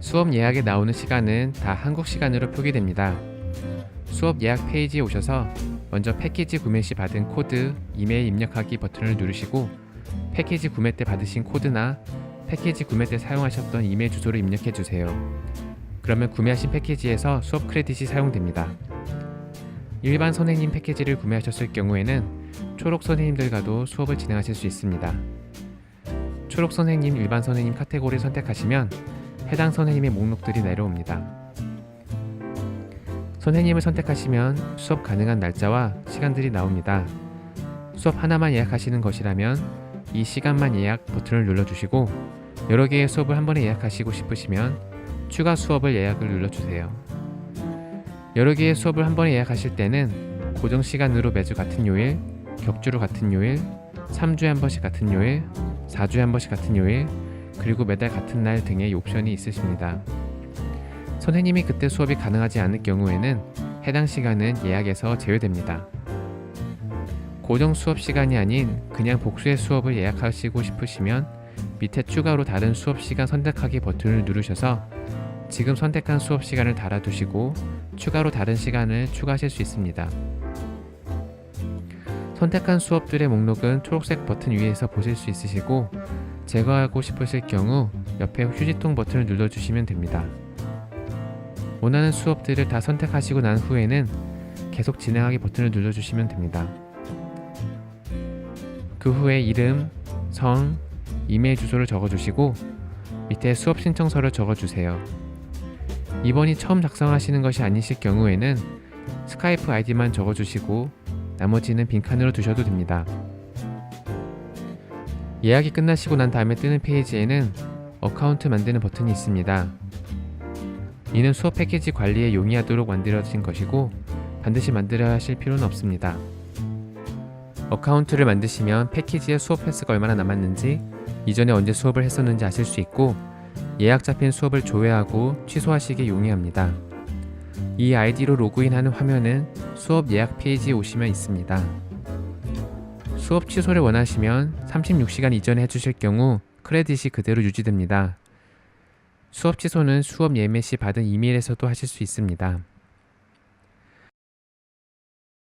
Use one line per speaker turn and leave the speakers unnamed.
수업 예약에 나오는 시간은 다 한국 시간으로 표기됩니다. 수업 예약 페이지에 오셔서 먼저 패키지 구매 시 받은 코드, 이메일 입력하기 버튼을 누르시고 패키지 구매 때 받으신 코드나 패키지 구매 때 사용하셨던 이메일 주소를 입력해 주세요. 그러면 구매하신 패키지에서 수업 크레딧이 사용됩니다. 일반 선생님 패키지를 구매하셨을 경우에는 초록 선생님들과도 수업을 진행하실 수 있습니다. 초록 선생님, 일반 선생님 카테고리를 선택하시면 해당 선생님의 목록들이 내려옵니다. 선생님을 선택하시면 수업 가능한 날짜와 시간들이 나옵니다. 수업 하나만 예약하시는 것이라면 이 시간만 예약 버튼을 눌러주시고 여러 개의 수업을 한 번에 예약하시고 싶으시면 추가 수업을 예약을 눌러주세요. 여러 개의 수업을 한 번에 예약하실 때는 고정 시간으로 매주 같은 요일, 격주로 같은 요일, 3주에 한 번씩 같은 요일, 4주에 한 번씩 같은 요일, 그리고 매달 같은 날 등의 옵션이 있으십니다. 선생님이 그때 수업이 가능하지 않을 경우에는 해당 시간은 예약에서 제외됩니다. 고정 수업 시간이 아닌 그냥 복수의 수업을 예약하시고 싶으시면 밑에 추가로 다른 수업 시간 선택하기 버튼을 누르셔서 지금 선택한 수업 시간을 달아두시고 추가로 다른 시간을 추가하실 수 있습니다. 선택한 수업들의 목록은 초록색 버튼 위에서 보실 수 있으시고 제거하고 싶으실 경우 옆에 휴지통 버튼을 눌러주시면 됩니다. 원하는 수업들을 다 선택하시고 난 후에는 계속 진행하기 버튼을 눌러주시면 됩니다. 그 후에 이름, 성, 이메일 주소를 적어주시고 밑에 수업 신청서를 적어주세요. 이번이 처음 작성하시는 것이 아니실 경우에는 스카이프 아이디만 적어주시고 나머지는 빈칸으로 두셔도 됩니다. 예약이 끝나시고 난 다음에 뜨는 페이지에는 어카운트 만드는 버튼이 있습니다. 이는 수업 패키지 관리에 용이하도록 만들어진 것이고 반드시 만들어야 하실 필요는 없습니다. 어카운트를 만드시면 패키지의 수업 횟수가 얼마나 남았는지, 이전에 언제 수업을 했었는지 아실 수 있고 예약 잡힌 수업을 조회하고 취소하시기 용이합니다. 이 아이디로 로그인하는 화면은 수업 예약 페이지에 오시면 있습니다. 수업 취소를 원하시면 36시간 이전에 해주실 경우 크레딧이 그대로 유지됩니다. 수업 취소는 수업 예매 시 받은 이메일에서도 하실 수 있습니다.